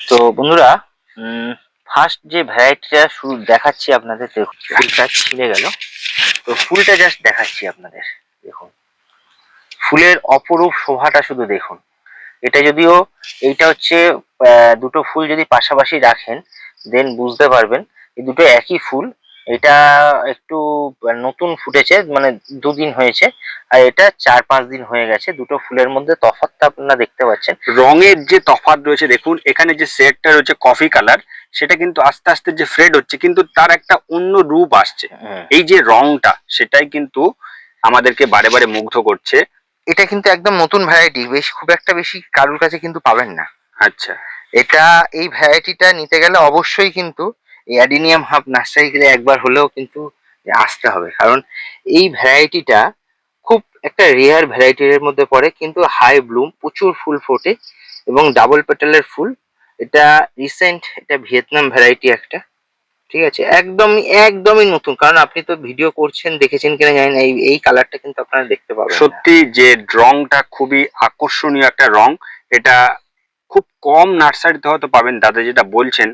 তো বন্ধুরা ফার্স্ট যে ভ্যারাইটিটা শুরু দেখাচ্ছি আপনাদের ফুলটা ছিঁড়ে গেল। তো ফুলটা জাস্ট দেখাচ্ছি আপনাদের, দেখুন। ফুলের অপরূপ শোভাটা শুধু দেখুন। এটা যদিও, এইটা হচ্ছে দুটো ফুল যদি পাশাপাশি রাখেন দেন বুঝতে পারবেন এই দুটো একই ফুল এটা একটু নতুন ফুটেছে মানে দুদিন হয়েছে। আর এটা চার পাঁচ দিন হয়ে গেছে দুটো ফুলের মধ্যে তফাৎটা আপনারা দেখতে পাচ্ছেন। রঙের যে তফাৎ রয়েছে দেখুন এখানে যে শেডটা রয়েছে কফি কালার সেটা কিন্তু আস্তে আস্তে যে ফ্রেড হচ্ছে কিন্তু তার একটা অন্য রূপ আসছে। হুম। এই যে রংটা সেটাই কিন্তু আমাদেরকে বারে বারে মুগ্ধ করছে। এটা কিন্তু একদম নতুন ভ্যারাইটি বেশ খুব একটা বেশি কারোর কাছে কিন্তু পাবেন না। আচ্ছা। এটা এই ভ্যারাইটিটা নিতে গেলে অবশ্যই কিন্তু অ্যাডিনিয়াম হাব নার্সারি গেলে একবার হলেও কিন্তু আসতে হবে। কারণ এই ভ্যারাইটিটা খুব একটা রেয়ার ভ্যারাইটির মধ্যে পড়ে, কিন্তু হাই ব্লুম প্রচুর ফুল ফোটে এবং ডাবল পেটালের ফুল। এটা রিসেন্ট এটা ভিয়েতনাম ভ্যারাইটি একটা, ঠিক আছে? একদমই একদমই নতুন। কারণ আপনি তো ভিডিও করছেন, দেখেছেন কিনা জানেন এই এই কালারটা কিন্তু আপনারা দেখতে পাবেন সত্যি যে রংটা খুবই আকর্ষণীয় একটা রং, এটা খুব কম নার্সারিতে হয়তো পাবেন। দাদা যেটা বলছেন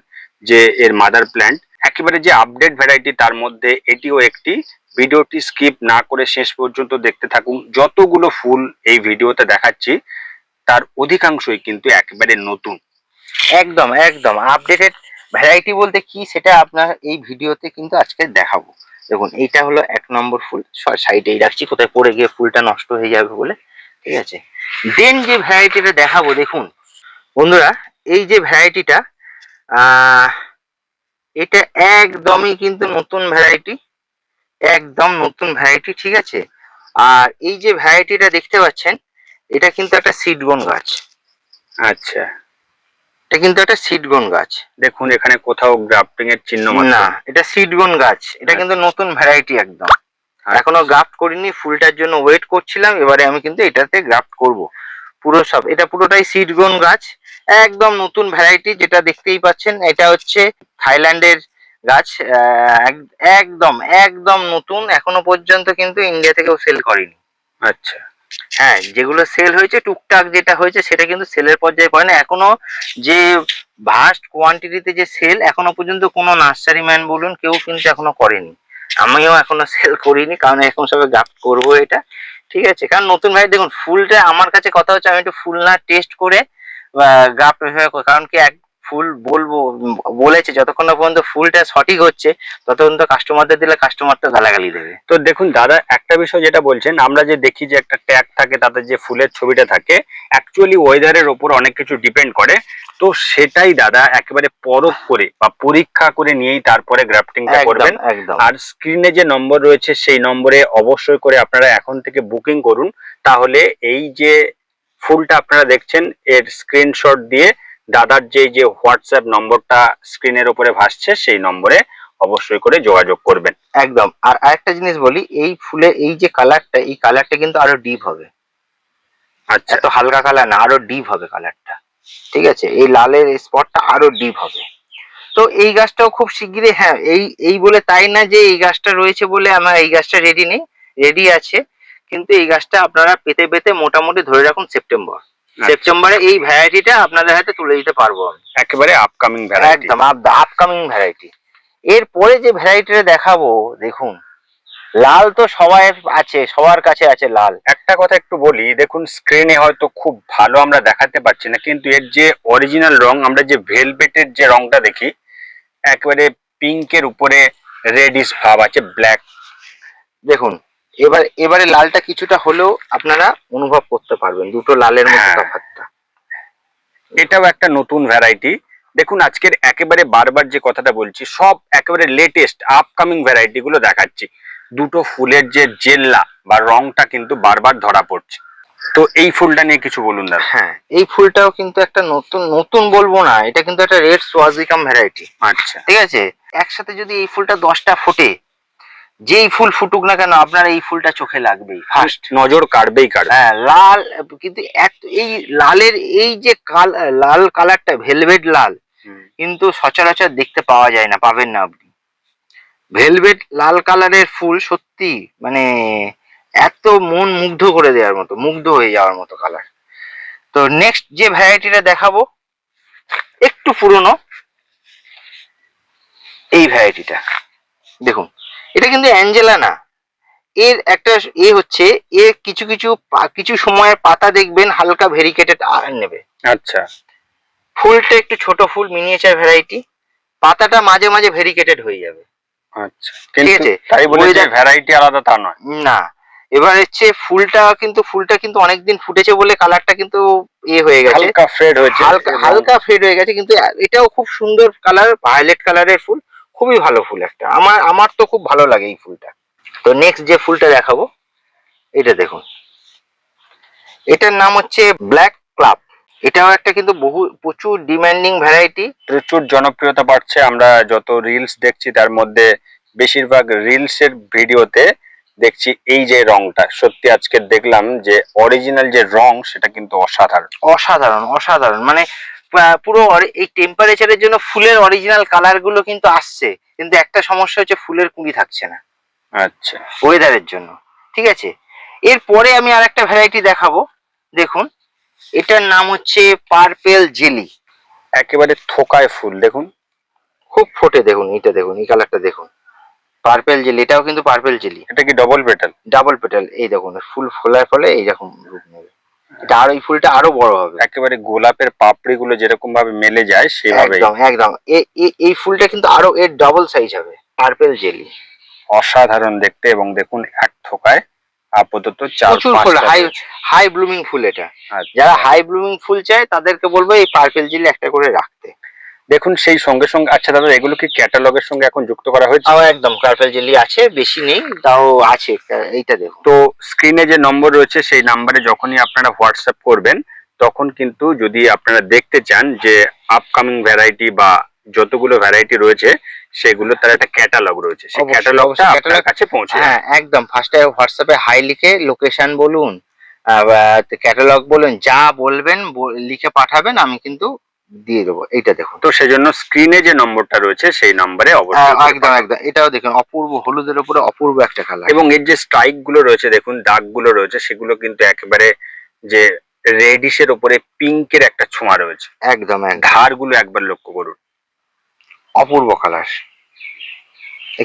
যে এর মাদার প্ল্যান্ট একেবারে যে আপডেট ভ্যারাইটি তার মধ্যে এটিও একটি। ভিডিওটি স্কিপ না করে শেষ পর্যন্ত দেখতে থাকুন। যতগুলো ফুল এই ভিডিওতে দেখাচ্ছি, তার অধিকাংশই কিন্তু একেবারে নতুন। একদম একদম। আপডেটেড ভ্যারাইটি বলতে কি সেটা আপনার এই ভিডিওতে কিন্তু আজকে দেখাবো। দেখুন, এইটা হলো এক নম্বর ফুল। সাইডেই রাখছি, কোথায় পড়ে গিয়ে ফুলটা নষ্ট হয়ে যাবে বলে। ঠিক আছে? দেন যে ভ্যারাইটিটা দেখাবো, দেখুন। বন্ধুরা, এই যে ভ্যারাইটিটা এটা একদমই কিন্তু নতুন ভ্যারাইটি একদম নতুন ভ্যারাইটি ঠিক আছে? আর এই যে ভ্যারাইটিটা দেখতে পাচ্ছেন এটা কিন্তু একটা সিডগন গাছ। আচ্ছা। এটা কিন্তু একটা সিডগন গাছ। দেখুন এখানে কোথাও গ্রাফটিং এর চিহ্ন না এটা সিডগন গাছ। এটা কিন্তু নতুন ভ্যারাইটি একদম। এখনও গ্রাফট করিনি ফুলটার জন্য ওয়েট করছিলাম এবারে আমি কিন্তু এটাতে গ্রাফট করব। পুরো সব এটা পুরোটাই সিডগন গাছ একদম নতুন ভ্যারাইটি যেটা দেখতেই পাচ্ছেন এটা হচ্ছে থাইল্যান্ডের গাছ একদম একদম নতুন এখনও পর্যন্ত কিন্তু ইন্ডিয়া থেকেও সেল করেনি। আচ্ছা। হ্যাঁ যেগুলো সেল হয়েছে টুকটাক যেটা হয়েছে সেটা কিন্তু সেলের পর্যায়ে পড়ে না। এখনও যে ভাস্ট কোয়ান্টিটিতে যে সেল এখনও পর্যন্ত কোনো নার্সারি ম্যান বলুন কেউ কিন্তু এখনও করেনি। আমিও এখনও সেল করিনি কারণ এখন সবে গাফট করব এটা। ঠিক আছে, কারণ নতুন ভাই, দেখুন, ফুলটা আমার কাছে কথা হচ্ছে, আমি একটু ফুল না টেস্ট করে গাফট কারণ কি, এক ফুল বলব বলেছে যতক্ষণ না পর্যন্ত ফুলটা সঠিক হচ্ছে ততক্ষণ তো কাস্টমারদের দিলে কাস্টমার তো গালাগালি দেবে। তো দেখুন দাদা একটা বিষয় যেটা বলছেন আমরা যে দেখি যে একটা ট্যাগ থাকে তাতে যে ফুলের ছবিটা থাকে অ্যাকচুয়ালি ওয়েদারের ওপর অনেক কিছু ডিপেন্ড করে। তো সেটাই দাদা একেবারে পরখ করে বা পরীক্ষা করে নিয়েই তারপরে গ্রাফটিংটা করবেন। আর স্ক্রিনে যে নম্বর রয়েছে সেই নম্বরে অবশ্যই করে আপনারা এখন থেকে বুকিং করুন। তাহলে এই যে ফুলটা আপনারা দেখছেন এর স্ক্রিনশট দিয়ে দাদার যে যে হোয়াটসঅ্যাপ নম্বরটা স্ক্রিনের উপরে ভাসছে সেই নম্বরে অবশ্যই করে যোগাযোগ করবেন। একদম। আর আরেকটা জিনিস বলি এই ফুলের এই যে কালারটা এই কালারটা কিন্তু আরও ডিপ হবে। আচ্ছা। এত হালকা কালার না আরও ডিপ হবে কালারটা। ঠিক আছে? এই লালের স্পটটা আরও ডিপ হবে। তো এই গাছটাও খুব শিগগিরই হ্যাঁ এই এই বলে তাই না যে এই গাছটা রয়েছে বলে আমার এই গাছটা রেডি নেই রেডি আছে। কিন্তু এই গাছটা আপনারা পেতে পেতে মোটামুটি ধরে রাখুন সেপ্টেম্বর। সেপ্টেম্বরে এই ভ্যারাইটিটা আপনাদের হাতে তুলে দিতে পারব আমি। একেবারে আপকামিং ভ্যারাইটি একদম আপকামিং ভ্যারাইটি এরপরে যে ভ্যারাইটিটা দেখাবো দেখুন লাল তো সবাই আছে সবার কাছে আছে লাল। একটা কথা একটু বলি দেখুন স্ক্রিনে হয়তো খুব ভালো আমরা দেখাতে পারছি না কিন্তু এর যে অরিজিনাল রং আমরা যে ভেলভেটের যে রংটা দেখি একেবারে পিঙ্কের উপরে রেডিশ ভাব আছে ব্ল্যাক দেখুন এবার এবারে লালটা কিছুটা হলেও আপনারা অনুভব করতে পারবেন দুটো লালের মধ্যে হ্যাঁ। তফাৎটা। এটাও একটা নতুন ভ্যারাইটি দেখুন আজকের একেবারে বারবার যে কথাটা বলছি সব একেবারে লেটেস্ট আপকামিং ভ্যারাইটি গুলো দেখাচ্ছি। দুটো ফুলের যে জেল্লা বা রংটা কিন্তু বারবার ধরা পড়ছে। তো এই ফুলটা নিয়ে কিছু বলুন দাদা। হ্যাঁ এই ফুলটাও কিন্তু একটা নতুন নতুন বলব না এটা কিন্তু একটা রেড সোয়াজিকাম ভ্যারাইটি আচ্ছা। ঠিক আছে? একসাথে যদি এই ফুলটা দশটা ফোটে যেই ফুল ফুটুক না কেন আপনার এই ফুলটা চোখে লাগবেই ফার্স্ট নজর কাড়বেই কাড়বে হ্যাঁ লাল কিন্তু এত এই লালের এই যে কাল লাল কালারটা ভেলভেট লাল কিন্তু সচরাচর দেখতে পাওয়া যায় না পাবেন না আপনি। ভেলভেট লাল কালারের ফুল সত্যি মানে এত মন মুগ্ধ করে দেওয়ার মতো মুগ্ধ হয়ে যাওয়ার মতো কালার। তো নেক্সট যে ভ্যারাইটিটা দেখাবো একটু পুরনো এই ভ্যারাইটিটা দেখুন এটা কিন্তু অ্যাঞ্জেলা না। এর একটা এ হচ্ছে এর কিছু কিছু কিছু সময়ের পাতা দেখবেন হালকা ভেরিকেটেড নেবে। আচ্ছা। ফুলটা একটু ছোট ফুল মিনিয়েচার ভ্যারাইটি পাতাটা মাঝে মাঝে ভেরিকেটেড হয়ে যাবে। আচ্ছা। কিন্তু আছে। তাই বলে যে ভ্যারাইটি আলাদা তা নয়। না। এবার হচ্ছে ফুলটা কিন্তু ফুলটা কিন্তু অনেকদিন ফুটেছে বলে কালারটা কিন্তু এ হয়ে গেছে। হালকা ফ্রেড হয়েছে। হালকা ফেড হয়ে গেছে কিন্তু এটাও খুব সুন্দর কালার ভায়োলেট কালারের ফুল। খুবই ভালো ফুল একটা। আমার আমার তো খুব ভালো লাগে এই ফুলটা। তো নেক্সট যে ফুলটা দেখাবো এটা দেখুন। এটার নাম হচ্ছে ব্ল্যাক ক্লাব এটাও একটা কিন্তু বহু প্রচুর ডিমান্ডিং ভ্যারাইটি প্রচুর জনপ্রিয়তা বাড়ছে। আমরা যত রিলস দেখছি তার মধ্যে বেশিরভাগ রিলস এর ভিডিওতে দেখছি এই যে রংটা। সত্যি আজকে দেখলাম যে অরিজিনাল যে রং সেটা কিন্তু অসাধারণ। অসাধারণ অসাধারণ। মানে পুরো এই টেম্পারেচারের জন্য ফুলের অরিজিনাল কালারগুলো কিন্তু আসছে। কিন্তু একটা সমস্যা হচ্ছে ফুলের কুড়ি থাকছে না। আচ্ছা। ওয়েদারের জন্য। ঠিক আছে? এরপরে আমি আর একটা ভ্যারাইটি দেখাবো। দেখুন এটার নাম হচ্ছে পার্পেল জেলি একেবারে থোকায় ফুল দেখুন। খুব ফোটে দেখুন এটা দেখুন এই কালারটা দেখুন। পার্পেল জেলি এটাও কিন্তু পার্পেল জেলি এটা কি ডবল পেটাল ডাবল পেটাল এই দেখুন ফুল ফোলার ফলে এইরকম রূপ নেবে। এটা আরও এই ফুলটা আরও বড় হবে। একেবারে গোলাপের পাপড়ি গুলো যেরকম ভাবে মেলে যায় সেভাবে একদম একদম। এই ফুলটা কিন্তু আরও এর ডবল সাইজ হবে পার্পেল জেলি অসাধারণ দেখতে এবং দেখুন এক থোকায় আপাতত চার ফুল হাই হাই ব্লুমিং ফুল এটা। আচ্ছা। যারা হাই ব্লুমিং ফুল চায় তাদেরকে বলব এই পার্পেল জেলি একটা করে রাখতে। দেখুন সেই সঙ্গে সঙ্গে আচ্ছা দাদা এগুলো কি ক্যাটালগের সঙ্গে এখন যুক্ত করা হয়েছে? আমার একদম পার্পেল জেলি আছে বেশি নেই তাও আছে এইটা দেখুন। তো স্ক্রিনে যে নম্বর রয়েছে সেই নাম্বারে যখনই আপনারা হোয়াটসঅ্যাপ করবেন তখন কিন্তু যদি আপনারা দেখতে চান যে আপকামিং ভ্যারাইটি বা যতগুলো ভ্যারাইটি রয়েছে সেগুলো তার একটা ক্যাটালগ রয়েছে। সেই ক্যাটালগটা আপনার কাছে পৌঁছে হ্যাঁ একদম ফার্স্টে হোয়াটসঅ্যাপে হাই লিখে লোকেশন বলুন ক্যাটালগ বলুন যা বলবেন লিখে পাঠাবেন আমি কিন্তু দিয়ে দেবো এইটা দেখুন। তো সেজন্য স্ক্রিনে যে নম্বরটা রয়েছে সেই নম্বরে হ্যাঁ, অবশ্যই একদম একদম। এটাও দেখুন অপূর্ব হলুদের উপরে অপূর্ব একটা কালার এবং এর যে স্ট্রাইকগুলো রয়েছে দেখুন দাগগুলো রয়েছে সেগুলো কিন্তু একেবারে যে রেডিশের উপরে পিঙ্কের একটা ছোঁয়া রয়েছে। একদম একদম। ধারগুলো একবার লক্ষ্য করুন। অপূর্ব কালার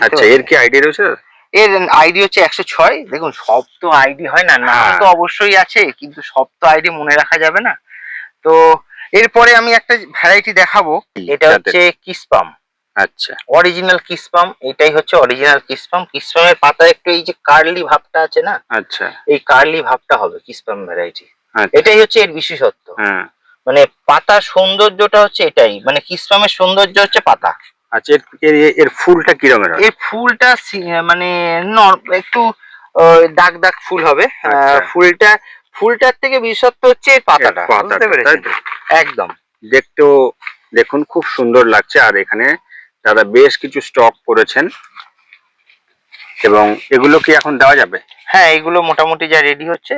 আচ্ছা এর কি আইডিয়া রয়েছে? এর আইডি হচ্ছে একশো ছয়। দেখুন সব তো আইডি হয় না নাম হ্যাঁ। তো অবশ্যই আছে কিন্তু সব তো আইডি মনে রাখা যাবে না। তো এরপরে আমি একটা ভ্যারাইটি দেখাবো। এটা হচ্ছে কিসপাম আচ্ছা। অরিজিনাল কিসপাম এটাই হচ্ছে অরিজিনাল কিসপাম কিসপামের পাতায় একটু এই যে কার্লি ভাবটা আছে না? আচ্ছা। এই কার্লি ভাবটা হবে কিসপাম ভ্যারাইটি আচ্ছা। এটাই হচ্ছে এর বিশেষত্ব। হ্যাঁ। মানে পাতার সৌন্দর্যটা হচ্ছে এটাই। মানে কিসপামের সৌন্দর্য হচ্ছে পাতা। আচ্ছা এর- ফুলটা কি রঙের এর ফুলটা মানে একটু দাগ দাগ ফুল হবে। ফুলটা ফুলটার থেকে বিশেষত্ব হচ্ছে এর পাতাটা বুঝতে পেরেছেন? একদম। দেখতেও দেখুন খুব সুন্দর লাগছে আর এখানে দাদা বেশ কিছু স্টক করেছেন। এবং এগুলো কি এখন দেওয়া যাবে? হ্যাঁ এগুলো মোটামুটি যা রেডি হচ্ছে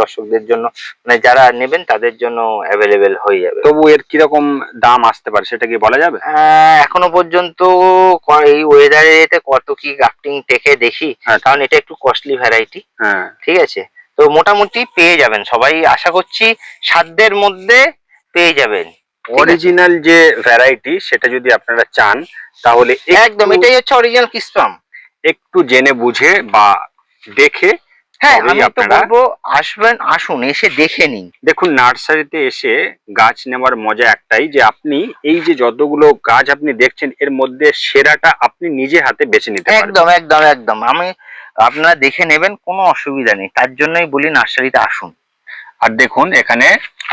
দর্শকদের জন্য মানে যারা নেবেন তাদের জন্য অ্যাভেলেবেল হয়ে যাবে। তবু এর কীরকম দাম আসতে পারে সেটা কি বলা যাবে? এখনও পর্যন্ত এই ওয়েদারে কত কি গ্রাফটিং টেকে দেখি আচ্ছা। কারণ এটা একটু কস্টলি ভ্যারাইটি হ্যাঁ। ঠিক আছে? তো মোটামুটি পেয়ে যাবেন। সবাই আশা করছি সাধ্যের মধ্যে পেয়ে যাবেন। অরিজিনাল যে ভ্যারাইটি সেটা যদি আপনারা চান তাহলে একদম এটাই হচ্ছে অরিজিনাল কিসপাম একটু জেনে বুঝে বা দেখে হ্যাঁ আমি তো বলব আসবেন আসুন এসে দেখে নিন। দেখুন নার্সারিতে এসে গাছ নেওয়ার মজা একটাই যে আপনি এই যে যতগুলো গাছ আপনি দেখছেন এর মধ্যে সেরাটা আপনি নিজে হাতে বেছে নিতে একদম একদম একদম। আমি আপনারা দেখে নেবেন কোনো অসুবিধা নেই। তার জন্যই বলি নার্সারিতে আসুন। আর দেখুন এখানে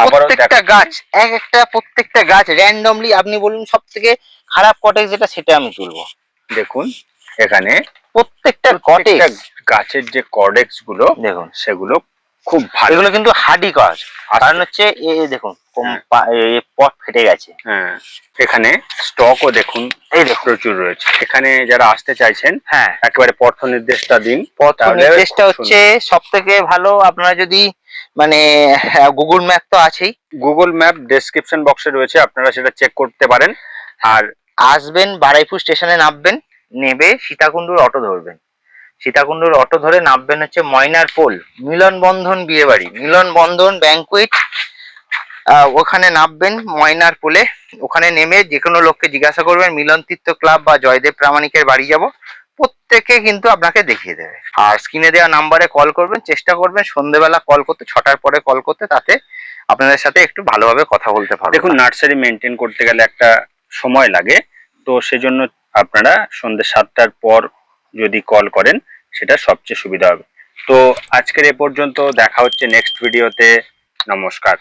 প্রত্যেকটা গাছ এক একটা প্রত্যেকটা গাছ র্যান্ডমলি আপনি বলুন সব থেকে খারাপ কটেজ যেটা সেটা আমি তুলবো। দেখুন এখানে প্রত্যেকটা কটেজ গাছের যে কর্ডেক্সগুলো দেখুন। সেগুলো খুব ভালো এগুলো কিন্তু হার্ডি আর কারণ হচ্ছে এ দেখুন হ্যাঁ। পট ফেটে গেছে। হ্যাঁ, এখানে স্টকও দেখুন এই দেখুন। প্রচুর রয়েছে। এখানে যারা আসতে চাইছেন হ্যাঁ। একেবারে পথ নির্দেশটা দিন। পথ নির্দেশটা হচ্ছে সব থেকে ভালো আপনারা যদি মানে গুগল ম্যাপ তো আছেই। গুগল ম্যাপ ডেসক্রিপশন বক্সে রয়েছে আপনারা সেটা চেক করতে পারেন। আর আসবেন বারাইপুর স্টেশনে নামবেন নেবে সীতাকুণ্ডুর অটো ধরবেন। সীতাকুণ্ডুর অটো ধরে নামবেন হচ্ছে ময়নার পোল মিলন বন্ধন বিয়ে বাড়ি মিলন বন্ধন ব্যাংকুইট ওখানে নামবেন ময়নার পোলে। ওখানে নেমে যে কোনো লোককে জিজ্ঞাসা করবেন, মিলন তীর্থ ক্লাব বা জয়দেব প্রামাণিকের বাড়ি যাব। প্রত্যেকে কিন্তু আপনাকে দেখিয়ে দেবে। আর স্ক্রিনে দেওয়া নাম্বারে কল করবেন, চেষ্টা করবেন সন্ধেবেলা কল করতে, ছটার পরে কল করতে, তাতে আপনাদের সাথে একটু ভালোভাবে কথা বলতে পারব। দেখুন, নার্সারি মেনটেন করতে গেলে একটা সময় লাগে। তো সেজন্য আপনারা সন্ধ্যে সাতটার পর যদি কল করেন, সেটা সবচেয়ে সুবিধা হবে। তো আজকের এ পর্যন্ত দেখা হচ্ছে নেক্সট ভিডিওতে নমস্কার।